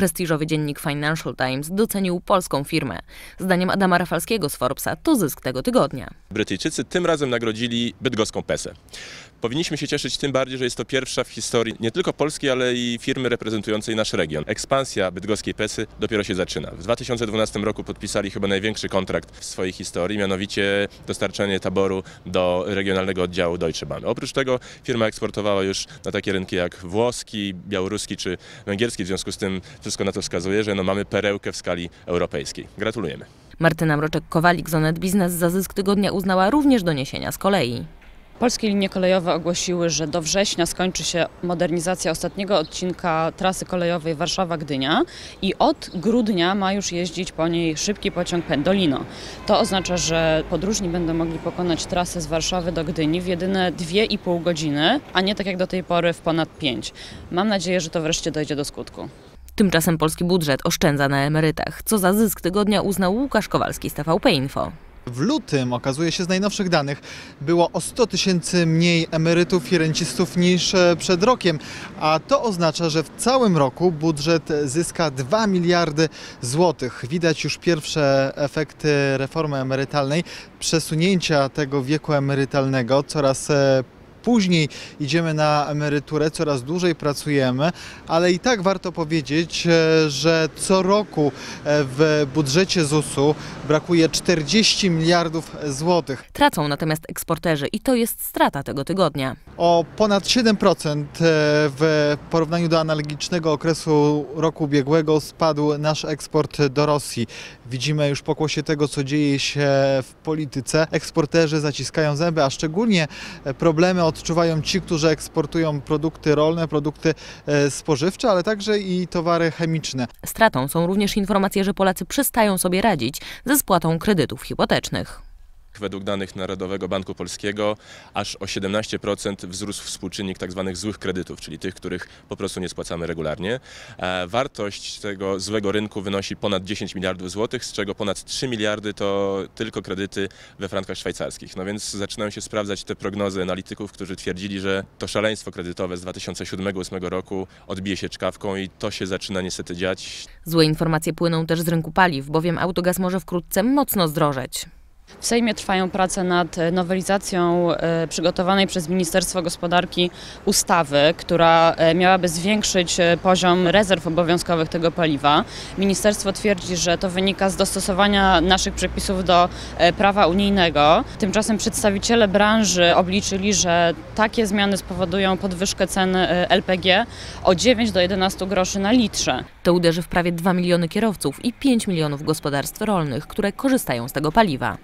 Prestiżowy dziennik Financial Times docenił polską firmę. Zdaniem Adama Rafalskiego z Forbesa to zysk tego tygodnia. Brytyjczycy tym razem nagrodzili bydgoską pesę. Powinniśmy się cieszyć tym bardziej, że jest to pierwsza w historii nie tylko Polski, ale i firmy reprezentującej nasz region. Ekspansja bydgoskiej pesy dopiero się zaczyna. W 2012 roku podpisali chyba największy kontrakt w swojej historii, mianowicie dostarczanie taboru do regionalnego oddziału Deutsche Bahn. Oprócz tego firma eksportowała już na takie rynki jak włoski, białoruski czy węgierski, w związku z tym wszystko na to wskazuje, że no mamy perełkę w skali europejskiej. Gratulujemy. Martyna Mroczek-Kowalik z Onet Biznes za zysk tygodnia uznała również doniesienia z kolei. Polskie linie kolejowe ogłosiły, że do września skończy się modernizacja ostatniego odcinka trasy kolejowej Warszawa-Gdynia i od grudnia ma już jeździć po niej szybki pociąg Pendolino. To oznacza, że podróżni będą mogli pokonać trasę z Warszawy do Gdyni w jedyne 2,5 godziny, a nie tak jak do tej pory w ponad 5. Mam nadzieję, że to wreszcie dojdzie do skutku. Tymczasem polski budżet oszczędza na emerytach, co za zysk tygodnia uznał Łukasz Kowalski z TVP Info. W lutym, okazuje się z najnowszych danych, było o 100 tysięcy mniej emerytów i rencistów niż e, przed rokiem, a to oznacza, że w całym roku budżet zyska 2 miliardy złotych. Widać już pierwsze efekty reformy emerytalnej, przesunięcia tego wieku emerytalnego coraz e, później idziemy na emeryturę, coraz dłużej pracujemy, ale i tak warto powiedzieć, e, że co roku e, w budżecie ZUS-u brakuje 40 miliardów złotych. Tracą natomiast eksporterzy i to jest strata tego tygodnia. O ponad 7% e, w porównaniu do analogicznego okresu roku ubiegłego spadł nasz eksport do Rosji. Widzimy już pokłosie tego, co dzieje się w polityce. Eksporterzy zaciskają zęby, a szczególnie problemy odczuwają ci, którzy eksportują produkty rolne, produkty e, spożywcze, ale także i towary chemiczne. Stratą są również informacje, że Polacy przestają sobie radzić ze spłatą kredytów hipotecznych. Według danych Narodowego Banku Polskiego aż o 17% wzrósł współczynnik tzw. Tak złych kredytów, czyli tych, których po prostu nie spłacamy regularnie. E, wartość tego złego rynku wynosi ponad 10 miliardów złotych, z czego ponad 3 miliardy to tylko kredyty we frankach szwajcarskich. No więc zaczynają się sprawdzać te prognozy analityków, którzy twierdzili, że to szaleństwo kredytowe z 2007-2008 roku odbije się czkawką i to się zaczyna niestety dziać. Złe informacje płyną też z rynku paliw, bowiem autogaz może wkrótce mocno zdrożeć. W Sejmie trwają prace nad e, nowelizacją e, przygotowanej przez Ministerstwo Gospodarki ustawy, która e, miałaby zwiększyć poziom rezerw obowiązkowych tego paliwa. Ministerstwo twierdzi, że to wynika z dostosowania naszych przepisów do prawa unijnego. Tymczasem przedstawiciele branży obliczyli, że takie zmiany spowodują podwyżkę cen LPG o 9 do 11 groszy na litrze. To uderzy w prawie 2 miliony kierowców i 5 milionów gospodarstw rolnych, które korzystają z tego paliwa.